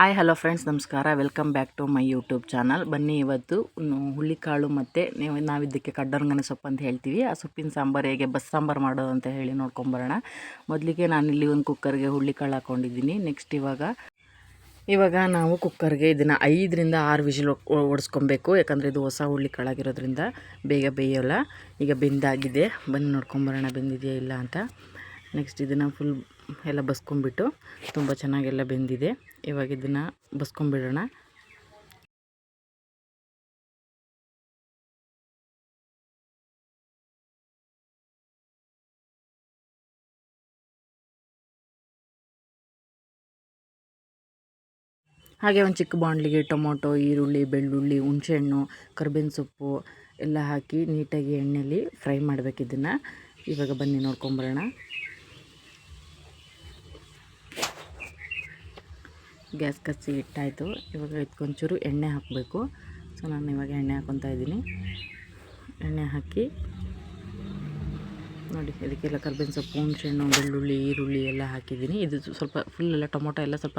Hi, hello friends, ನಮಸ್ಕಾರ. Welcome back to my YouTube channel. ಬನ್ನಿ ಇವತ್ತು ಹುಳಿಕಾಳು ಮತ್ತು ನೀವು ಇದಕ್ಕೆ ಕಡ್ಡರಂಗನ ಸೊಪ್ಪು ಅಂತ ಹೇಳ್ತೀವಿ. ಆ ಸೊಪ್ಪಿನ ಸಾಂಬಾರು ಹೇಗೆ, ಬಸ್ ಸಾಂಬಾರು ಮಾಡೋದು ಅಂತ ಹೇಳಿ ನೋಡ್ಕೊಂಬರೋಣ. ಮೊದಲಿಗೆ ನಾನಿಲ್ಲಿ ಒಂದು ಕುಕ್ಕರ್ಗೆ ಹುಳ್ಳಿಕಾಳು ಹಾಕ್ಕೊಂಡಿದ್ದೀನಿ ನೆಕ್ಸ್ಟ್ ಇವಾಗ ಇವಾಗ ನಾವು ಕುಕ್ಕರ್ಗೆ ಇದನ್ನು ಐದರಿಂದ ಆರು ವಿಷಲ್ ಓಡಿಸ್ಕೊಬೇಕು ಯಾಕಂದರೆ ಇದು ಹೊಸ ಹುಳ್ಳಿ ಕಾಳಾಗಿರೋದ್ರಿಂದ ಬೇಗ ಬೇಯೋಲ್ಲ. ಈಗ ಬೆಂದಾಗಿದೆ. ಬನ್ನಿ ನೋಡ್ಕೊಂಬರೋಣ, ಬೆಂದಿದೆಯಾ ಇಲ್ಲ ಅಂತ. ನೆಕ್ಸ್ಟ್ ಇದನ್ನು ಫುಲ್ ಎಲ್ಲ ಬಸ್ಕೊಂಬಿಟ್ಟು ತುಂಬ ಚೆನ್ನಾಗೆಲ್ಲ ಬೆಂದಿದೆ. ಇವಾಗ ಇದನ್ನು ಬಸ್ಕೊಂಬಿಡೋಣ ಹಾಗೆ ಒಂದು ಚಿಕ್ಕ ಬಾಂಡ್ಲಿಗೆ ಟೊಮೊಟೊ, ಈರುಳ್ಳಿ, ಬೆಳ್ಳುಳ್ಳಿ, ಹುಣಸೆಹಣ್ಣು, ಕರ್ಬೇವಿನ ಸೊಪ್ಪು ಎಲ್ಲ ಹಾಕಿ ನೀಟಾಗಿ ಎಣ್ಣೆಯಲ್ಲಿ ಫ್ರೈ ಮಾಡಬೇಕು ಇದನ್ನು. ಇವಾಗ ಬನ್ನಿ ನೋಡ್ಕೊಂಬರೋಣ ಗ್ಯಾಸ್ ಕಚ್ಚಿ ಇಟ್ಟಾಯಿತು. ಇವಾಗ ಇದಕ್ಕೊಂಚೂರು ಎಣ್ಣೆ ಹಾಕಬೇಕು. ಸೊ ನಾನು ಇವಾಗ ಎಣ್ಣೆ ಹಾಕ್ಕೊತಾ ಇದ್ದೀನಿ. ಎಣ್ಣೆ ಹಾಕಿ ನೋಡಿ, ಇದಕ್ಕೆಲ್ಲ ಕರ್ಬೇವಿನ ಸೊಪ್ಪು, ಹುಣಸೆಹಣ್ಣು, ಬೆಳ್ಳುಳ್ಳಿ, ಈರುಳ್ಳಿ ಎಲ್ಲ ಹಾಕಿದ್ದೀನಿ. ಇದು ಸ್ವಲ್ಪ ಫುಲ್ ಎಲ್ಲ ಟೊಮೊಟೊ ಎಲ್ಲ ಸ್ವಲ್ಪ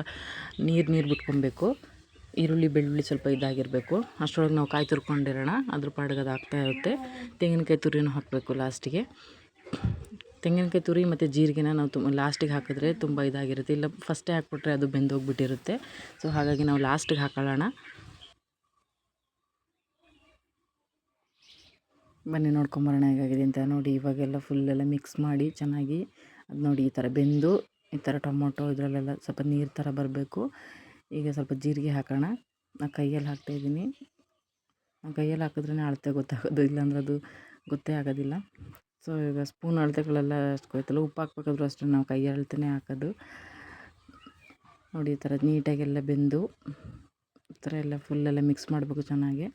ನೀರು ನೀರು ಬಿಟ್ಕೊಬೇಕು. ಈರುಳ್ಳಿ, ಬೆಳ್ಳುಳ್ಳಿ ಸ್ವಲ್ಪ ಇದಾಗಿರಬೇಕು. ಅಷ್ಟರೊಳಗೆ ನಾವು ಕಾಯಿ ತುರ್ಕೊಂಡಿರೋಣ. ಅದ್ರ ಪಾಡಿಗೆ ಅದು ಆಗ್ತಾ ಇರುತ್ತೆ. ತೆಂಗಿನಕಾಯಿ ತುರಿನೂ ಹಾಕಬೇಕು ಲಾಸ್ಟಿಗೆ ತೆಂಗಿನಕಾಯಿ ತುರಿ ಮತ್ತು ಜೀರಿಗೆನ ನಾವು ತುಂಬ ಲಾಸ್ಟಿಗೆ ಹಾಕಿದ್ರೆ ತುಂಬ ಇದಾಗಿರುತ್ತೆ. ಇಲ್ಲ ಫಸ್ಟೇ ಹಾಕ್ಬಿಟ್ರೆ ಅದು ಬೆಂದೋಗ್ಬಿಟ್ಟಿರುತ್ತೆ. ಸೊ ಹಾಗಾಗಿ ನಾವು ಲಾಸ್ಟಿಗೆ ಹಾಕೊಳ್ಳೋಣ. ಬನ್ನಿ ನೋಡ್ಕೊಂಬರೋಣ ಹೇಗಾಗಿದೆ ಅಂತ ನೋಡಿ. ಇವಾಗೆಲ್ಲ ಫುಲ್ಲೆಲ್ಲ ಮಿಕ್ಸ್ ಮಾಡಿ ಚೆನ್ನಾಗಿ ಅದು ನೋಡಿ, ಈ ಥರ ಬೆಂದು, ಈ ಥರ ಟೊಮೊಟೊ, ಇದರಲ್ಲೆಲ್ಲ ಸ್ವಲ್ಪ ನೀರು ಥರ ಬರಬೇಕು. ಈಗ ಸ್ವಲ್ಪ ಜೀರಿಗೆ ಹಾಕೋಣ. ನಾನು ಕೈಯಲ್ಲಿ ಹಾಕ್ತಾಯಿದ್ದೀನಿ ಕೈಯಲ್ಲಿ ಹಾಕಿದ್ರೆ ಅಳತೆ ಗೊತ್ತಾಗೋದು. ಇಲ್ಲಾಂದ್ರೆ ಅದು ಗೊತ್ತೇ ಆಗೋದಿಲ್ಲ. ಸೊ, ಈಗ ಸ್ಪೂನ್ ಅಳತೆಗಳೆಲ್ಲ ಅಷ್ಟು ಕೊಯ್ತಲ್ಲ, ಉಪ್ಪು ಹಾಕ್ಬೇಕಾದ್ರೂ ಅಷ್ಟೇ ನಾವು ಕೈ ಅಳತೆನೇ ಹಾಕೋದು. ನೋಡಿ, ಈ ಥರ ನೀಟಾಗೆಲ್ಲ ಬೆಂದು, ಈ ಥರ ಎಲ್ಲ ಫುಲ್ಲೆಲ್ಲ ಮಿಕ್ಸ್ ಮಾಡಬೇಕು ಚೆನ್ನಾಗಿ.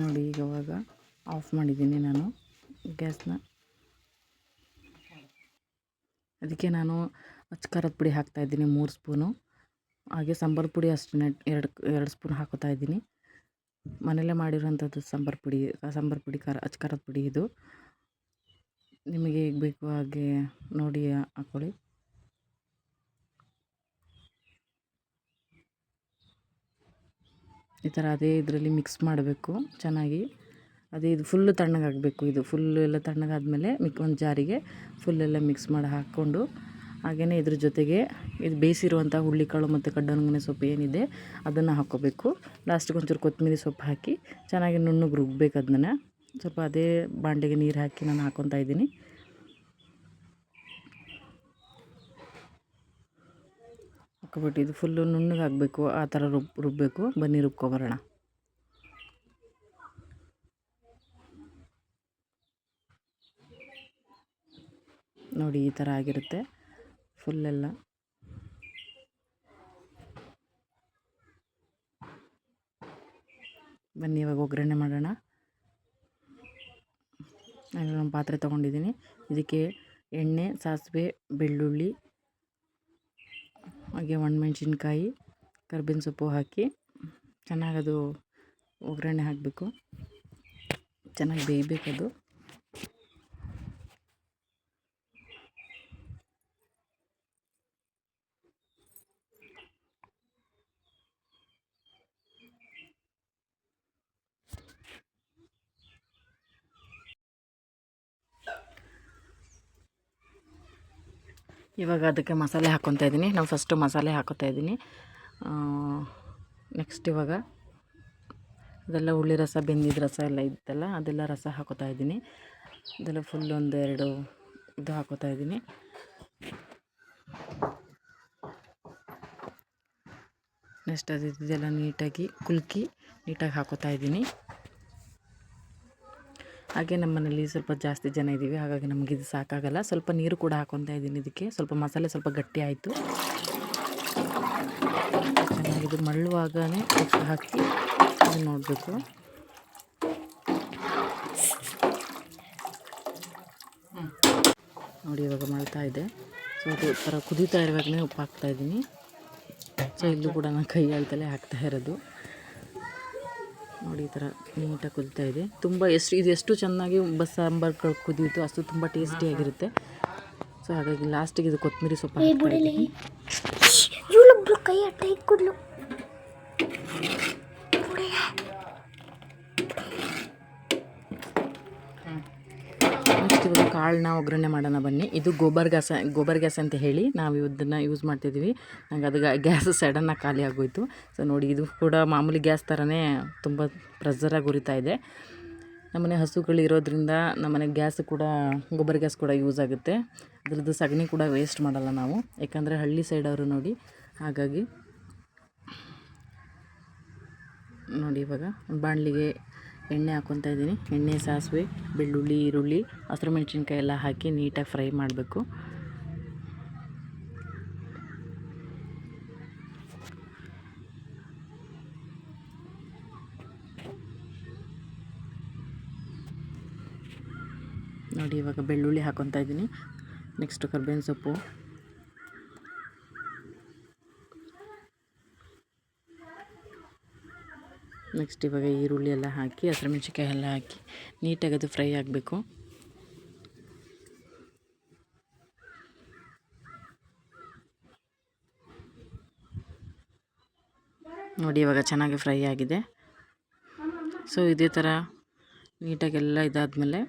ನೋಡಿ, ಈಗ ಅವಾಗ ಆಫ್ ಮಾಡಿದ್ದೀನಿ ನಾನು ಗ್ಯಾಸ್ನ. ಅದಕ್ಕೆ ನಾನು ಖಾರದ ಪುಡಿ ಹಾಕ್ತಾಯಿದ್ದೀನಿ ಮೂರು ಸ್ಪೂನು. ಹಾಗೆ ಸಾಂಬಾರು ಪುಡಿ ಅಷ್ಟೇ ಎರಡು ಎರಡು ಸ್ಪೂನ್ ಹಾಕೋತಾ ಇದ್ದೀನಿ. ಮನೆಯಲ್ಲೇ ಮಾಡಿರೋಂಥದ್ದು ಸಾಂಬಾರು ಪುಡಿ ಸಾಂಬಾರು ಪುಡಿ, ಖಾರ ಅಚ್ಕಾರದ ಪುಡಿ ಇದು. ನಿಮಗೆ ಹೇಗೆ ಬೇಕು ಹಾಗೆ ನೋಡಿ ಹಾಕ್ಕೊಳ್ಳಿ ಈ ಥರ ಅದೇ ಇದರಲ್ಲಿ ಮಿಕ್ಸ್ ಮಾಡಬೇಕು ಚೆನ್ನಾಗಿ. ಅದೇ ಇದು ಫುಲ್ಲು ತಣ್ಣಗಾಗಬೇಕು ಇದು. ಫುಲ್ಲು ಎಲ್ಲ ತಣ್ಣಗಾದಮೇಲೆ ಮಿಕ್, ಒಂದು ಜಾರಿಗೆ ಫುಲ್ಲೆಲ್ಲ ಮಿಕ್ಸ್ ಮಾಡಿ ಹಾಕ್ಕೊಂಡು ಹಾಗೆಯೇ ಇದ್ರ ಜೊತೆಗೆ ಇದು ಬೇಯಿಸಿರುವಂಥ ಹುಳ್ಳಿಕಾಳು ಮತ್ತು ಕಡ್ಡನಗನೆ ಸೊಪ್ಪು ಏನಿದೆ ಅದನ್ನು ಹಾಕ್ಕೋಬೇಕು. ಲಾಸ್ಟಿಗೆ ಒಂಚೂರು ಕೊತ್ತಂಬರಿ ಸೊಪ್ಪು ಹಾಕಿ ಚೆನ್ನಾಗಿ ನುಣ್ಣಗೆ ರುಬ್ಬೇಕು ಅದನ್ನ. ಸ್ವಲ್ಪ ಅದೇ ಬಾಂಡೆಗೆ ನೀರು ಹಾಕಿ ನಾನು ಹಾಕ್ಕೊತಾ ಇದ್ದೀನಿ. ಹಾಕ್ಕೊಬಿಟ್ಟು ಇದು ಫುಲ್ಲು ನುಣ್ಣಗೆ ಹಾಕಬೇಕು. ಆ ಥರ ರುಬ್ ರುಬ್ಬಬೇಕು ಬನ್ನಿ ರುಬ್ಕೊಬರೋಣ. ನೋಡಿ ಈ ಥರ ಆಗಿರುತ್ತೆ. ಫುಲ್ಲೆಲ್ಲ ಬನ್ನಿ, ಇವಾಗ ಒಗ್ಗರಣೆ ಮಾಡೋಣ. ನಾನು ಒಂದು ಪಾತ್ರೆ ತೊಗೊಂಡಿದ್ದೀನಿ. ಇದಕ್ಕೆ ಎಣ್ಣೆ, ಸಾಸಿವೆ, ಬೆಳ್ಳುಳ್ಳಿ, ಹಾಗೆ ಒಣಮೆಣ್ಸಿನ್ಕಾಯಿ, ಕರ್ಬೇವಿನ ಸೊಪ್ಪು ಹಾಕಿ ಚೆನ್ನಾಗಿ ಅದು ಒಗ್ಗರಣೆ ಹಾಕಬೇಕು. ಚೆನ್ನಾಗಿ ಬೇಯಬೇಕದು. ಇವಾಗ ಅದಕ್ಕೆ ಮಸಾಲೆ ಹಾಕ್ಕೊತಾ ಇದ್ದೀನಿ. ನಾನು ಫಸ್ಟು ಮಸಾಲೆ ಹಾಕೋತಾ ಇದ್ದೀನಿ. ನೆಕ್ಸ್ಟ್ ಇವಾಗ ಅದೆಲ್ಲ ಹುಳಿ ರಸ, ಬೆಂದಿದ ರಸ ಎಲ್ಲ ಇತ್ತಲ್ಲ, ಅದೆಲ್ಲ ರಸ ಹಾಕೋತಾ ಇದ್ದೀನಿ. ಅದೆಲ್ಲ ಫುಲ್ ಒಂದೆರಡು ಇದು ಹಾಕೋತಾ ಇದ್ದೀನಿ. ನೆಕ್ಸ್ಟ್ ಅದು ಇದೆಲ್ಲ ನೀಟಾಗಿ ಕುಲ್ಕಿ, ನೀಟಾಗಿ ಹಾಕೋತಾ ಇದ್ದೀನಿ. ಹಾಗೆ ನಮ್ಮ ಮನೇಲಿ ಸ್ವಲ್ಪ ಜಾಸ್ತಿ ಜನ ಇದ್ದೀವಿ, ಹಾಗಾಗಿ ನಮಗೆ ಇದು ಸಾಕಾಗಲ್ಲ. ಸ್ವಲ್ಪ ನೀರು ಕೂಡ ಹಾಕೊತಾ ಇದ್ದೀನಿ ಇದಕ್ಕೆ. ಸ್ವಲ್ಪ ಮಸಾಲೆ ಸ್ವಲ್ಪ ಗಟ್ಟಿ ಆಯಿತು. ಚೆನ್ನಾಗಿದ್ದು ಮಳ್ಳುವಾಗನೇ ಉಪ್ಪು ಹಾಕಿ ನೋಡಬೇಕು. ನೋಡಿ ಇವಾಗ ಮಳ್ತಾ ಇದೆ. ಸೊ ಅದು ಥರ ಕುದೀತಾ ಇರುವಾಗಲೇ ಉಪ್ಪು ಹಾಕ್ತಾಯಿದ್ದೀನಿ ಸೊ ಇಲ್ಲೂ ಕೂಡ ನಾನು ಕೈ ಅಳ್ತಲೇ ಹಾಕ್ತಾ ಇರೋದು. ನೋಡಿ ಈ ಥರ ನೀಟಾಗಿ ಕುದಿತಾ ಇದೆ. ತುಂಬ ಎಷ್ಟು ಇದು ಎಷ್ಟು ಚೆನ್ನಾಗಿ ಬಸ್ ಸಾಂಬಾರು ಕುದಿಯುತ್ತೋ ಅಷ್ಟು ತುಂಬ ಟೇಸ್ಟಿಯಾಗಿರುತ್ತೆ ಸೊ ಹಾಗಾಗಿ ಲಾಸ್ಟಿಗೆ ಇದು ಕೊತ್ತಂಬರಿ ಸೊಪ್ಪು ಹಾಕ್ತಾ ಇದ್ದೀನಿ ಇವಳೊಬ್ಳು ಕೈ ಅಟ್ಟ ಇಟ್ಕೊಡ್ಲು ನೆಕ್ಸ್ಟ್ ಇವಾಗ ಕಾಳನ್ನ ಒಗ್ಗರಣೆ ಮಾಡೋಣ ಬನ್ನಿ. ಇದು ಗೋಬರ್ ಗ್ಯಾಸ್ ಗೋಬರ್ ಗ್ಯಾಸ್ ಅಂತ ಹೇಳಿ ನಾವು ಇದನ್ನು ಯೂಸ್ ಮಾಡ್ತಿದ್ದೀವಿ ನಂಗೆ ಅದು ಗ್ಯಾಸ್ ಸಡನ್ನಾಗಿ ಖಾಲಿ ಆಗೋಯಿತು. ಸೊ ನೋಡಿ, ಇದು ಕೂಡ ಮಾಮೂಲಿ ಗ್ಯಾಸ್ ಥರನೇ ತುಂಬ ಪ್ರೆಸರಾಗಿ ಉರಿತಾ ಇದೆ. ನಮ್ಮನೆ ಹಸುಗಳು ಇರೋದ್ರಿಂದ ನಮ್ಮನೆ ಗ್ಯಾಸ್ ಕೂಡ ಗೊಬ್ಬರ ಗ್ಯಾಸ್ ಕೂಡ ಯೂಸ್ ಆಗುತ್ತೆ. ಅದರದ್ದು ಸಗಣಿ ಕೂಡ ವೇಸ್ಟ್ ಮಾಡಲ್ಲ ನಾವು. ಯಾಕಂದರೆ ಹಳ್ಳಿ ಸೈಡವರು ನೋಡಿ, ಹಾಗಾಗಿ ನೋಡಿ ಇವಾಗ ಬಾಣಲಿಗೆ ಎಣ್ಣೆ ಹಾಕ್ಕೊತಾ ಇದ್ದೀನಿ. ಎಣ್ಣೆ, ಸಾಸಿವೆ, ಬೆಳ್ಳುಳ್ಳಿ, ಈರುಳ್ಳಿ, ಹಸಿರು ಮೆಣಸಿನ್ಕಾಯಿ ಎಲ್ಲ ಹಾಕಿ ನೀಟಾಗಿ ಫ್ರೈ ಮಾಡಬೇಕು. ನೋಡಿ, ಇವಾಗ ಬೆಳ್ಳುಳ್ಳಿ ಹಾಕ್ಕೊತಾ ಇದ್ದೀನಿ. ನೆಕ್ಸ್ಟ್ ಕರ್ಬೇವಿನ ಸೊಪ್ಪು. ನೆಕ್ಸ್ಟ್ ಇವಾಗ ಈರುಳ್ಳಿ ಎಲ್ಲ ಹಾಕಿ ಹಸಿರು ಮೆಣಸಿನ್ಕಾಯಿ ಎಲ್ಲ ಹಾಕಿ ನೀಟಾಗಿ ಅದು ಫ್ರೈ ಆಗಬೇಕು. ನೋಡಿ ಇವಾಗ ಚೆನ್ನಾಗಿ ಫ್ರೈ ಆಗಿದೆ. ಸೊ ಇದೇ ಥರ ನೀಟಾಗೆಲ್ಲ ಇದಾದಮೇಲೆ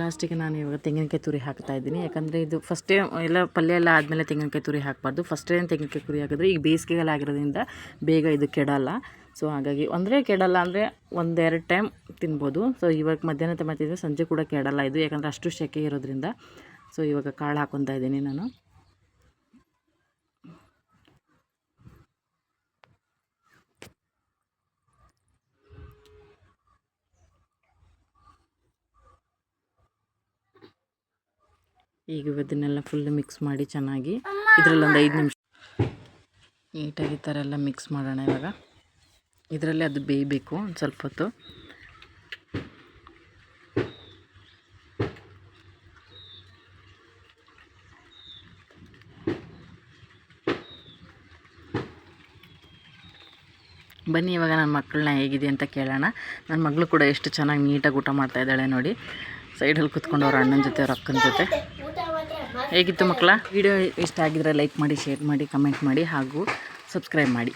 ಲಾಸ್ಟಿಗೆ ನಾನು ಇವಾಗ ತೆಂಗಿನಕಾಯಿ ತುರಿ ಹಾಕ್ತಾ ಇದ್ದೀನಿ. ಯಾಕಂದರೆ ಇದು ಫಸ್ಟೇ ಎಲ್ಲ ಪಲ್ಯ ಎಲ್ಲ ಆದಮೇಲೆ ತೆಂಗಿನಕಾಯಿ ತುರಿ ಹಾಕಬಾರ್ದು. ಫಸ್ಟೇ ತೆಂಗಿನಕಾಯಿ ತುರಿ ಹಾಕಿದ್ರೆ ಈಗ ಬೇಸಿಗೆಗಾಲ ಆಗಿರೋದ್ರಿಂದ ಬೇಗ ಇದು ಕೆಡಲ್ಲ. ಸೊ ಹಾಗಾಗಿ ಅಂದರೆ ಕೆಡಲ್ಲ ಅಂದರೆ ಒಂದೆರಡು ಟೈಮ್ ತಿನ್ಬೋದು. ಸೊ ಇವಾಗ ಮಧ್ಯಾಹ್ನ ಮಾಡ್ತಿದ್ರೆ ಸಂಜೆ ಕೂಡ ಕೆಡಲ್ಲ ಇದು. ಯಾಕಂದರೆ ಅಷ್ಟು ಸೆಕೆ ಇರೋದ್ರಿಂದ. ಸೊ ಇವಾಗ ಕಾಳು ಹಾಕೊತಾ ಇದ್ದೀನಿ ನಾನು. ಈಗ ಇದನ್ನೆಲ್ಲ ಫುಲ್ ಮಿಕ್ಸ್ ಮಾಡಿ ಚೆನ್ನಾಗಿ ಇದರಲ್ಲಿ ಒಂದು ಐದು ನಿಮಿಷ ನೀಟಾಗಿ ಈ ಥರ ಎಲ್ಲ ಮಿಕ್ಸ್ ಮಾಡೋಣ ಇವಾಗ. ಇದರಲ್ಲೇ ಅದು ಬೇಯಬೇಕು ಒಂದು ಸ್ವಲ್ಪ ಹೊತ್ತು. ಬನ್ನಿ, ಇವಾಗ ನನ್ನ ಮಕ್ಕಳನ್ನ ಹೇಗಿದೆ ಅಂತ ಕೇಳೋಣ. ನನ್ನ ಮಗಳು ಕೂಡ ಎಷ್ಟು ಚೆನ್ನಾಗಿ ನೀಟಾಗಿ ಊಟ ಮಾಡ್ತಾ ಇದ್ದಾಳೆ ನೋಡಿ. ಸೈಡಲ್ಲಿ ಕುತ್ಕೊಂಡು ಅವ್ರ ಅಣ್ಣನ ಜೊತೆ, ಅವ್ರ ಅಕ್ಕನ ಜೊತೆ. ಹೇಗಿತ್ತು ಮಕ್ಕಳ? ವಿಡಿಯೋ ಇಷ್ಟ ಆಗಿದ್ರೆ ಲೈಕ್ ಮಾಡಿ ಶೇರ್ ಮಾಡಿ ಕಮೆಂಟ್ ಮಾಡಿ ಹಾಗೂ ಸಬ್ಸ್ಕ್ರೈಬ್ ಮಾಡಿ.